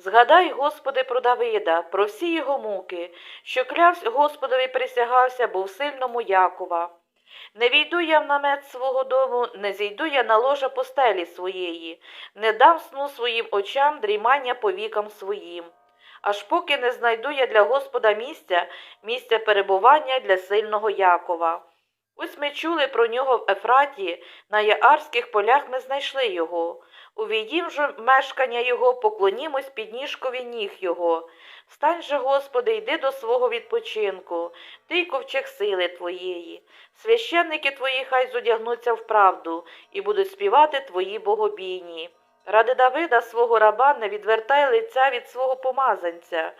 Згадай, Господи, про Давида, про всі його муки, що клявсь Господові присягався, був сильному Якова. Не війду я в намет свого дому, не зійду я на ложа постелі своєї, не дам сну своїм очам дрімання по вікам своїм. Аж поки не знайду я для Господа місця, місця перебування для сильного Якова. Ось ми чули про нього в Ефраті, на Яарських полях ми знайшли його. Увійдім же мешкання його, поклонімось підніжкові ніг його. Встань же, Господи, йди до свого відпочинку, ти й ковчег сили твоєї. Священники твої хай зодягнуться в правду і будуть співати твої богобійні. Ради Давида, свого раба, не відвертай лиця від свого помазанця.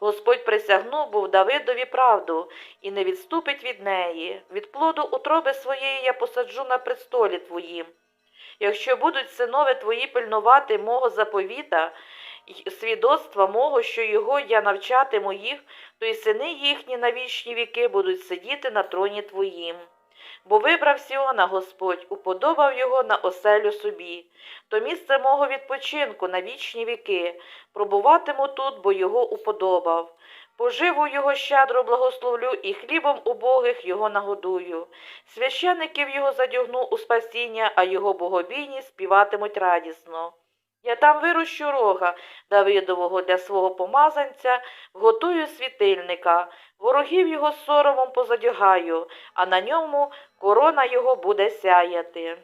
Господь присягнув був Давидові правду і не відступить від неї. Від плоду утроби своєї я посаджу на престолі твоїм. Якщо будуть синови твої пильнувати мого заповіта, свідоцтва мого, що його я навчатиму їх, то й сини їхні на вічні віки будуть сидіти на троні твоїм. Бо вибрав Сіона Господь, уподобав його на оселю собі, то місце мого відпочинку на вічні віки, пробуватиму тут, бо його уподобав. Поживу його щедро благословлю і хлібом убогих його нагодую. Священиків його задягну у спасіння, а його богобійні співатимуть радісно. Я там вирощу рога Давидового для свого помазанця, вготую світильника, ворогів його соромом позадягаю, а на ньому корона його буде сяяти.